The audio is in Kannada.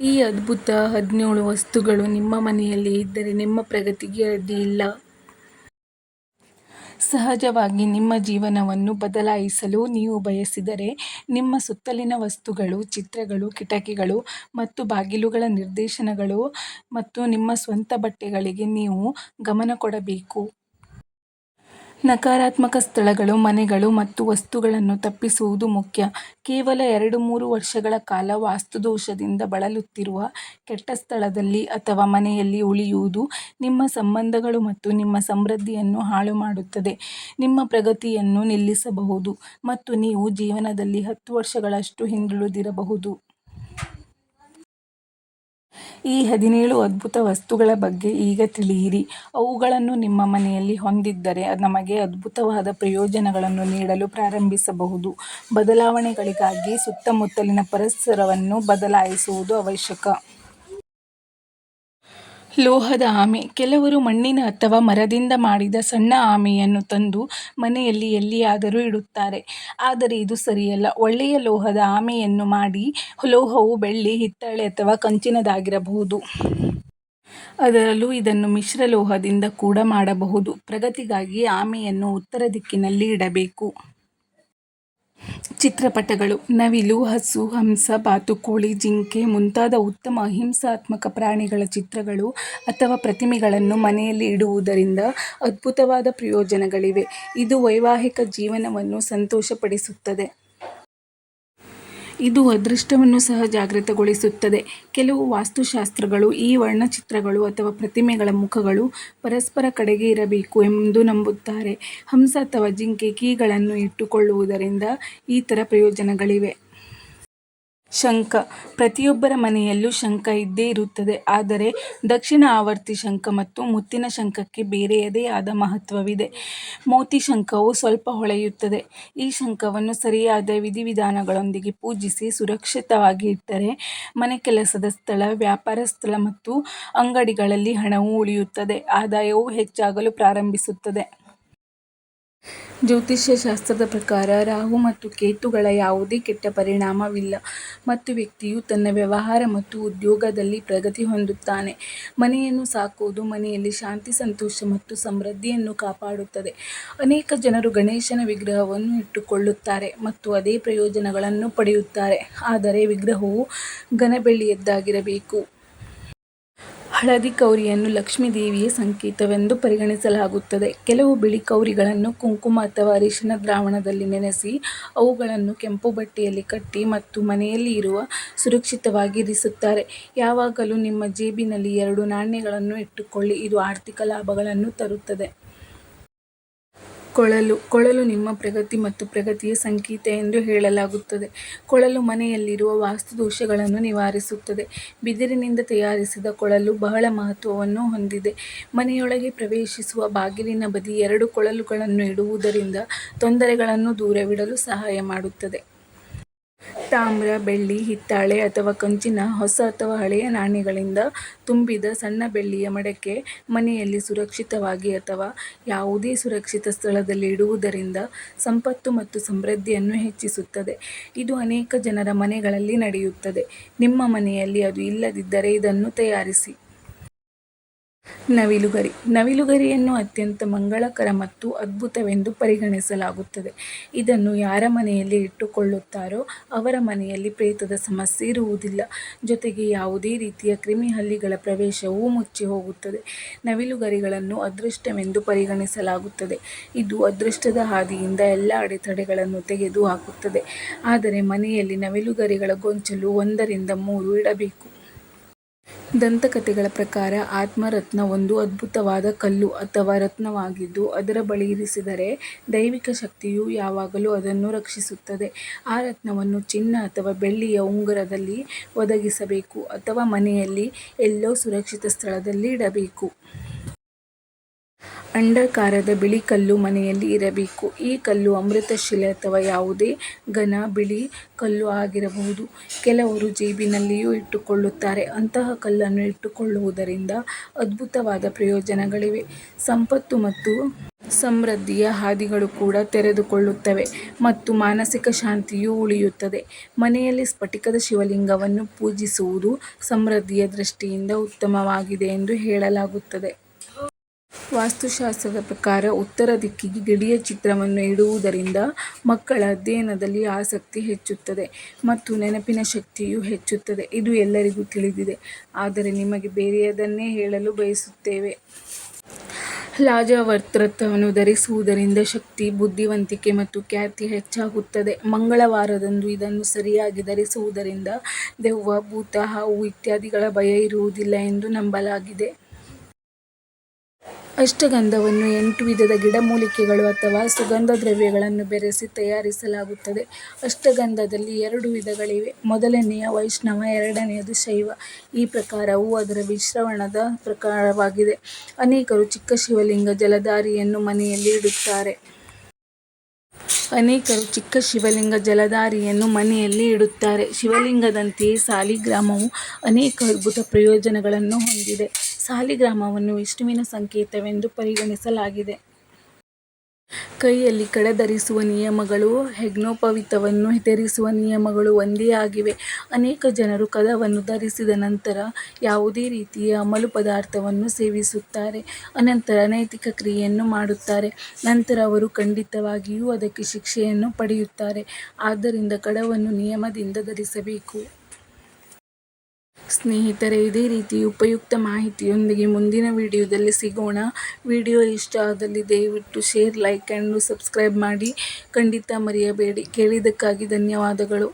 ಈ ಅದ್ಭುತ ಹದಿನೇಳು ವಸ್ತುಗಳು ನಿಮ್ಮ ಮನೆಯಲ್ಲಿ ಇದ್ದರೆ ನಿಮ್ಮ ಪ್ರಗತಿಗೆ ಅಡ್ಡಿಯಿಲ್ಲ. ಸಹಜವಾಗಿ ನಿಮ್ಮ ಜೀವನವನ್ನು ಬದಲಾಯಿಸಲು ನೀವು ಬಯಸಿದರೆ, ನಿಮ್ಮ ಸುತ್ತಲಿನ ವಸ್ತುಗಳು, ಚಿತ್ರಗಳು, ಕಿಟಕಿಗಳು ಮತ್ತು ಬಾಗಿಲುಗಳ ನಿರ್ದೇಶನಗಳು ಮತ್ತು ನಿಮ್ಮ ಸ್ವಂತ ಬಟ್ಟೆಗಳಿಗೆ ನೀವು ಗಮನ ಕೊಡಬೇಕು. ನಕಾರಾತ್ಮಕ ಸ್ಥಳಗಳು, ಮನೆಗಳು ಮತ್ತು ವಸ್ತುಗಳನ್ನು ತಪ್ಪಿಸುವುದು ಮುಖ್ಯ. ಕೇವಲ ಎರಡು-ಮೂರು ವರ್ಷಗಳ ಕಾಲ ವಾಸ್ತುದೋಷದಿಂದ ಬಳಲುತ್ತಿರುವ ಕೆಟ್ಟ ಸ್ಥಳದಲ್ಲಿ ಅಥವಾ ಮನೆಯಲ್ಲಿ ಉಳಿಯುವುದು ನಿಮ್ಮ ಸಂಬಂಧಗಳು ಮತ್ತು ನಿಮ್ಮ ಸಮೃದ್ಧಿಯನ್ನು ಹಾಳು ಮಾಡುತ್ತದೆ ನಿಮ್ಮ ಪ್ರಗತಿಯನ್ನು ನಿಲ್ಲಿಸಬಹುದು ಮತ್ತು ನೀವು ಜೀವನದಲ್ಲಿ ಹತ್ತು ವರ್ಷಗಳಷ್ಟು ಹಿಂದುಳಿದಿರಬಹುದು. ಈ ಹದಿನೇಳು ಅದ್ಭುತ ವಸ್ತುಗಳ ಬಗ್ಗೆ ಈಗ ತಿಳಿಯಿರಿ. ಅವುಗಳನ್ನು ನಿಮ್ಮ ಮನೆಯಲ್ಲಿ ಹೊಂದಿದ್ದರೆ ನಮಗೆ ಅದ್ಭುತವಾದ ಪ್ರಯೋಜನಗಳನ್ನು ನೀಡಲು ಪ್ರಾರಂಭಿಸಬಹುದು. ಬದಲಾವಣೆಗಳಿಗಾಗಿ ಸುತ್ತಮುತ್ತಲಿನ ಪರಿಸರವನ್ನು ಬದಲಾಯಿಸುವುದು ಅವಶ್ಯಕ. ಲೋಹದ ಆಮೆ ಕೆಲವರು ಮಣ್ಣಿನ ಅಥವಾ ಮರದಿಂದ ಮಾಡಿದ ಸಣ್ಣ ಆಮೆಯನ್ನು ತಂದು ಮನೆಯಲ್ಲಿ ಎಲ್ಲಿಯಾದರೂ ಇಡುತ್ತಾರೆ, ಆದರೆ ಇದು ಸರಿಯಲ್ಲ. ಒಳ್ಳೆಯ ಲೋಹದ ಆಮೆಯನ್ನು ಮಾಡಿ. ಲೋಹವು ಬೆಳ್ಳಿ, ಹಿತ್ತಾಳೆ ಅಥವಾ ಕಂಚಿನದಾಗಿರಬಹುದು. ಅದರಲ್ಲೂ ಇದನ್ನು ಮಿಶ್ರಲೋಹದಿಂದ ಕೂಡ ಮಾಡಬಹುದು. ಪ್ರಗತಿಗಾಗಿ ಆಮೆಯನ್ನು ಉತ್ತರ ದಿಕ್ಕಿನಲ್ಲಿ ಇಡಬೇಕು. ಚಿತ್ರಪಟಗಳು ನವಿಲು, ಹಸು, ಹಂಸ, ಬಾತುಕೋಳಿ, ಜಿಂಕೆ ಮುಂತಾದ ಉತ್ತಮ ಅಹಿಂಸಾತ್ಮಕ ಪ್ರಾಣಿಗಳ ಚಿತ್ರಗಳು ಅಥವಾ ಪ್ರತಿಮೆಗಳನ್ನು ಮನೆಯಲ್ಲಿ ಇಡುವುದರಿಂದ ಅದ್ಭುತವಾದ ಪ್ರಯೋಜನಗಳಿವೆ. ಇದು ವೈವಾಹಿಕ ಜೀವನವನ್ನು ಸಂತೋಷಪಡಿಸುತ್ತದೆ. ಇದು ಅದೃಷ್ಟವನ್ನು ಸಹ ಜಾಗೃತಗೊಳಿಸುತ್ತದೆ. ಕೆಲವು ವಾಸ್ತುಶಾಸ್ತ್ರಗಳು, ಈ ವರ್ಣಚಿತ್ರಗಳು ಅಥವಾ ಪ್ರತಿಮೆಗಳ ಮುಖಗಳು ಪರಸ್ಪರ ಕಡೆಗೆ ಇರಬೇಕು ಎಂದು ನಂಬುತ್ತಾರೆ. ಹಂಸ ಅಥವಾ ಜಿಂಕೆ ಕೀಗಳನ್ನು ಇಟ್ಟುಕೊಳ್ಳುವುದರಿಂದ ಈ ಥರ ಪ್ರಯೋಜನಗಳಿವೆ. ಶಂಖ ಪ್ರತಿಯೊಬ್ಬರ ಮನೆಯಲ್ಲೂ ಶಂಖ ಇದ್ದೇ ಇರುತ್ತದೆ, ಆದರೆ ದಕ್ಷಿಣ ಆವರ್ತಿ ಶಂಖ ಮತ್ತು ಮುತ್ತಿನ ಶಂಖಕ್ಕೆ ಬೇರೆಯದೇ ಆದ ಮಹತ್ವವಿದೆ. ಮೋತಿ ಶಂಖವು ಸ್ವಲ್ಪ ಹೊಳೆಯುತ್ತದೆ. ಈ ಶಂಖವನ್ನು ಸರಿಯಾದ ವಿಧಿವಿಧಾನಗಳೊಂದಿಗೆ ಪೂಜಿಸಿ ಸುರಕ್ಷಿತವಾಗಿ ಇಟ್ಟರೆ, ಮನೆ ಕೆಲಸದ ಸ್ಥಳ, ವ್ಯಾಪಾರ ಸ್ಥಳ ಮತ್ತು ಅಂಗಡಿಗಳಲ್ಲಿ ಹಣವು ಉಳಿಯುತ್ತದೆ, ಆದಾಯವು ಹೆಚ್ಚಾಗಲು ಪ್ರಾರಂಭಿಸುತ್ತದೆ. ಜ್ಯೋತಿಷ್ಯಶಾಸ್ತ್ರದ ಪ್ರಕಾರ, ರಾಹು ಮತ್ತು ಕೇತುಗಳ ಯಾವುದೇ ಕೆಟ್ಟ ಪರಿಣಾಮವಿಲ್ಲ ಮತ್ತು ವ್ಯಕ್ತಿಯು ತನ್ನ ವ್ಯವಹಾರ ಮತ್ತು ಉದ್ಯೋಗದಲ್ಲಿ ಪ್ರಗತಿ ಹೊಂದುತ್ತಾನೆ. ಮನೆಯನ್ನು ಸಾಕುವುದು ಮನೆಯಲ್ಲಿ ಶಾಂತಿ, ಸಂತೋಷ ಮತ್ತು ಸಮೃದ್ಧಿಯನ್ನು ಕಾಪಾಡುತ್ತದೆ. ಅನೇಕ ಜನರು ಗಣೇಶನ ವಿಗ್ರಹವನ್ನು ಇಟ್ಟುಕೊಳ್ಳುತ್ತಾರೆ ಮತ್ತು ಅದೇ ಪ್ರಯೋಜನಗಳನ್ನು ಪಡೆಯುತ್ತಾರೆ, ಆದರೆ ವಿಗ್ರಹವು ಘನ ಬೆಳ್ಳಿಯದ್ದಾಗಿರಬೇಕು. ಹಳದಿ ಕೌರಿಯನ್ನು ಲಕ್ಷ್ಮೀ ದೇವಿಯ ಸಂಕೇತವೆಂದು ಪರಿಗಣಿಸಲಾಗುತ್ತದೆ. ಕೆಲವು ಬಿಳಿ ಕೌರಿಗಳನ್ನು ಕುಂಕುಮ ಅಥವಾ ಅರಿಶಿನ ದ್ರಾವಣದಲ್ಲಿ ನೆನೆಸಿ, ಅವುಗಳನ್ನು ಕೆಂಪು ಬಟ್ಟೆಯಲ್ಲಿ ಕಟ್ಟಿ ಮತ್ತು ಮನೆಯಲ್ಲಿ ಇರುವ ಸುರಕ್ಷಿತವಾಗಿ ಇರಿಸುತ್ತಾರೆ. ಯಾವಾಗಲೂ ನಿಮ್ಮ ಜೇಬಿನಲ್ಲಿ ಎರಡು ನಾಣ್ಯಗಳನ್ನು ಇಟ್ಟುಕೊಳ್ಳಿ, ಇದು ಆರ್ಥಿಕ ಲಾಭಗಳನ್ನು ತರುತ್ತದೆ. ಕೊಳಲು ಕೊಳಲು ನಿಮ್ಮ ಪ್ರಗತಿ ಮತ್ತು ಪ್ರಗತಿಯ ಸಂಕೇತ ಎಂದು ಹೇಳಲಾಗುತ್ತದೆ. ಕೊಳಲು ಮನೆಯಲ್ಲಿರುವ ವಾಸ್ತುದೋಷಗಳನ್ನು ನಿವಾರಿಸುತ್ತದೆ. ಬಿದಿರಿನಿಂದ ತಯಾರಿಸಿದ ಕೊಳಲು ಬಹಳ ಮಹತ್ವವನ್ನು ಹೊಂದಿದೆ. ಮನೆಯೊಳಗೆ ಪ್ರವೇಶಿಸುವ ಬಾಗಿಲಿನ ಬದಿ ಎರಡು ಕೊಳಲುಗಳನ್ನು ಇಡುವುದರಿಂದ ತೊಂದರೆಗಳನ್ನು ದೂರವಿಡಲು ಸಹಾಯ ಮಾಡುತ್ತದೆ. ತಾಮ್ರ, ಬೆಳ್ಳಿ, ಹಿತ್ತಾಳೆ ಅಥವಾ ಕಂಚಿನ ಹೊಸ ಅಥವಾ ಹಳೆಯ ನಾಣ್ಯಗಳಿಂದ ತುಂಬಿದ ಸಣ್ಣ ಬೆಳ್ಳಿಯ ಮಡಕೆ ಮನೆಯಲ್ಲಿ ಸುರಕ್ಷಿತವಾಗಿ ಅಥವಾ ಯಾವುದೇ ಸುರಕ್ಷಿತ ಸ್ಥಳದಲ್ಲಿ ಇಡುವುದರಿಂದ ಸಂಪತ್ತು ಮತ್ತು ಸಮೃದ್ಧಿಯನ್ನು ಹೆಚ್ಚಿಸುತ್ತದೆ. ಇದು ಅನೇಕ ಜನರ ಮನೆಗಳಲ್ಲಿ ನಡೆಯುತ್ತದೆ. ನಿಮ್ಮ ಮನೆಯಲ್ಲಿ ಅದು ಇಲ್ಲದಿದ್ದರೆ ಇದನ್ನು ತಯಾರಿಸಿ. ನವಿಲುಗರಿ. ನವಿಲುಗರಿಯನ್ನು ಅತ್ಯಂತ ಮಂಗಳಕರ ಮತ್ತು ಅದ್ಭುತವೆಂದು ಪರಿಗಣಿಸಲಾಗುತ್ತದೆ. ಇದನ್ನು ಯಾರ ಮನೆಯಲ್ಲಿ ಇಟ್ಟುಕೊಳ್ಳುತ್ತಾರೋ ಅವರ ಮನೆಯಲ್ಲಿ ಪ್ರೇತದ ಸಮಸ್ಯೆ ಇರುವುದಿಲ್ಲ, ಜೊತೆಗೆ ಯಾವುದೇ ರೀತಿಯ ಕ್ರಿಮಿಹಲ್ಲಿಗಳ ಪ್ರವೇಶವೂ ಮುಚ್ಚಿ ಹೋಗುತ್ತದೆ. ನವಿಲುಗರಿಗಳನ್ನು ಅದೃಷ್ಟವೆಂದು ಪರಿಗಣಿಸಲಾಗುತ್ತದೆ, ಇದು ಅದೃಷ್ಟದ ಹಾದಿಯಿಂದ ಎಲ್ಲ ಅಡೆತಡೆಗಳನ್ನು ತೆಗೆದುಹಾಕುತ್ತದೆ, ಆದರೆ ಮನೆಯಲ್ಲಿ ನವಿಲುಗರಿಗಳ ಗೊಂಚಲು ಒಂದರಿಂದ ಮೂರು ಇಡಬೇಕು. ದಂತಕಥೆಗಳ ಪ್ರಕಾರ, ಆತ್ಮರತ್ನ ಒಂದು ಅದ್ಭುತವಾದ ಕಲ್ಲು ಅಥವಾ ರತ್ನವಾಗಿದ್ದು, ಅದರ ಬಳಿ ಇರಿಸಿದರೆ ದೈವಿಕ ಶಕ್ತಿಯು ಯಾವಾಗಲೂ ಅದನ್ನು ರಕ್ಷಿಸುತ್ತದೆ. ಆ ರತ್ನವನ್ನು ಚಿನ್ನ ಅಥವಾ ಬೆಳ್ಳಿಯ ಉಂಗುರದಲ್ಲಿ ಒದಗಿಸಬೇಕು ಅಥವಾ ಮನೆಯಲ್ಲಿ ಎಲ್ಲೋ ಸುರಕ್ಷಿತ ಸ್ಥಳದಲ್ಲಿ ಇಡಬೇಕು. ಅಂಡಾಕಾರದ ಬಿಳಿ ಕಲ್ಲು ಮನೆಯಲ್ಲಿ ಇರಬೇಕು. ಈ ಕಲ್ಲು ಅಮೃತಶಿಲೆ ಅಥವಾ ಯಾವುದೇ ಘನ, ಬಿಳಿ ಕಲ್ಲು ಆಗಿರಬಹುದು. ಕೆಲವರು ಜೇಬಿನಲ್ಲಿಯೂ ಇಟ್ಟುಕೊಳ್ಳುತ್ತಾರೆ. ಅಂತಹ ಕಲ್ಲನ್ನು ಇಟ್ಟುಕೊಳ್ಳುವುದರಿಂದ ಅದ್ಭುತವಾದ ಪ್ರಯೋಜನಗಳಿವೆ. ಸಂಪತ್ತು ಮತ್ತು ಸಮೃದ್ಧಿಯ ಹಾದಿಗಳು ಕೂಡ ತೆರೆದುಕೊಳ್ಳುತ್ತವೆ ಮತ್ತು ಮಾನಸಿಕ ಶಾಂತಿಯೂ ಉಳಿಯುತ್ತದೆ ಮನೆಯಲ್ಲಿ ಸ್ಫಟಿಕದ ಶಿವಲಿಂಗವನ್ನು ಪೂಜಿಸುವುದು ಸಮೃದ್ಧಿಯ ದೃಷ್ಟಿಯಿಂದ ಉತ್ತಮವಾಗಿದೆ ಎಂದು ಹೇಳಲಾಗುತ್ತದೆ ವಾಸ್ತುಶಾಸ್ತ್ರದ ಪ್ರಕಾರ ಉತ್ತರ ದಿಕ್ಕಿಗೆ ಗಡಿಯ ಚಿತ್ರವನ್ನು ಇಡುವುದರಿಂದ ಮಕ್ಕಳ ಅಧ್ಯಯನದಲ್ಲಿ ಆಸಕ್ತಿ ಹೆಚ್ಚುತ್ತದೆ ಮತ್ತು ನೆನಪಿನ ಶಕ್ತಿಯು ಹೆಚ್ಚುತ್ತದೆ. ಇದು ಎಲ್ಲರಿಗೂ ತಿಳಿದಿದೆ. ಆದರೆ ನಿಮಗೆ ಬೇರೆಯದನ್ನೇ ಹೇಳಲು ಬಯಸುತ್ತೇವೆ. ಲಾಜವರ್ತೃತ್ವವನ್ನು ಧರಿಸುವುದರಿಂದ ಶಕ್ತಿ, ಬುದ್ಧಿವಂತಿಕೆ ಮತ್ತು ಖ್ಯಾತಿ ಹೆಚ್ಚಾಗುತ್ತದೆ. ಮಂಗಳವಾರದಂದು ಇದನ್ನು ಸರಿಯಾಗಿ ಧರಿಸುವುದರಿಂದ ದೆವ್ವ, ಭೂತ ಹಾವು ಇತ್ಯಾದಿಗಳ ಭಯ ಇರುವುದಿಲ್ಲ ಎಂದು ನಂಬಲಾಗಿದೆ. ಅಷ್ಟಗಂಧವನ್ನು ಎಂಟು ವಿಧದ ಗಿಡಮೂಲಿಕೆಗಳು ಅಥವಾ ಸುಗಂಧ ದ್ರವ್ಯಗಳನ್ನು ಬೆರೆಸಿ ತಯಾರಿಸಲಾಗುತ್ತದೆ. ಅಷ್ಟಗಂಧದಲ್ಲಿ ಎರಡು ವಿಧಗಳಿವೆ. ಮೊದಲನೆಯ ವೈಷ್ಣವ, ಎರಡನೆಯದು ಶೈವ. ಈ ಪ್ರಕಾರವು ಅದರ ಮಿಶ್ರಣದ ಪ್ರಕಾರವಾಗಿದೆ. ಅನೇಕರು ಚಿಕ್ಕ ಶಿವಲಿಂಗ ಜಲಧಾರಿಯನ್ನು ಮನೆಯಲ್ಲಿ ಇಡುತ್ತಾರೆ. ಅನೇಕರು ಚಿಕ್ಕ ಶಿವಲಿಂಗ ಜಲಧಾರಿಯನ್ನು ಮನೆಯಲ್ಲಿ ಇಡುತ್ತಾರೆ. ಶಿವಲಿಂಗದಂತೆಯೇ ಸಾಲಿಗ್ರಾಮವು ಅನೇಕ ಅದ್ಭುತ ಪ್ರಯೋಜನಗಳನ್ನು ಹೊಂದಿದೆ. ಸಾಲಿಗ್ರಾಮವನ್ನು ವಿಷ್ಣುವಿನ ಸಂಕೇತವೆಂದು ಪರಿಗಣಿಸಲಾಗಿದೆ. ಕೈಯಲ್ಲಿ ಕಡ ಧರಿಸುವ ನಿಯಮಗಳು, ಹೆಗ್ನೋಪವಿತವನ್ನು ಧರಿಸುವ ನಿಯಮಗಳು ಒಂದೇ ಆಗಿವೆ. ಅನೇಕ ಜನರು ಕದವನ್ನು ಧರಿಸಿದ ನಂತರ ಯಾವುದೇ ರೀತಿಯ ಅಮಲು ಪದಾರ್ಥವನ್ನು ಸೇವಿಸುತ್ತಾರೆ. ಅನಂತರ ಅನೈತಿಕ ಕ್ರಿಯೆಯನ್ನು ಮಾಡುತ್ತಾರೆ. ನಂತರ ಅವರು ಖಂಡಿತವಾಗಿಯೂ ಅದಕ್ಕೆ ಶಿಕ್ಷೆಯನ್ನು ಪಡೆಯುತ್ತಾರೆ. ಆದ್ದರಿಂದ ಕಡವನ್ನು ನಿಯಮದಿಂದ ಧರಿಸಬೇಕು. ಸ್ನೇಹಿತರೆ, ಇದೇ ರೀತಿ ಉಪಯುಕ್ತ ಮಾಹಿತಿಯೊಂದಿಗೆ ಮುಂದಿನ ವಿಡಿಯೋದಲ್ಲಿ ಸಿಗೋಣ. ವಿಡಿಯೋ ಇಷ್ಟ ಆದಲ್ಲಿ ದಯವಿಟ್ಟು ಶೇರ್, ಲೈಕ್ ಆ್ಯಂಡ್ ಸಬ್ಸ್ಕ್ರೈಬ್ ಮಾಡಿ. ಖಂಡಿತ ಮರೆಯಬೇಡಿ. ಕೇಳಿದ್ದಕ್ಕಾಗಿ ಧನ್ಯವಾದಗಳು.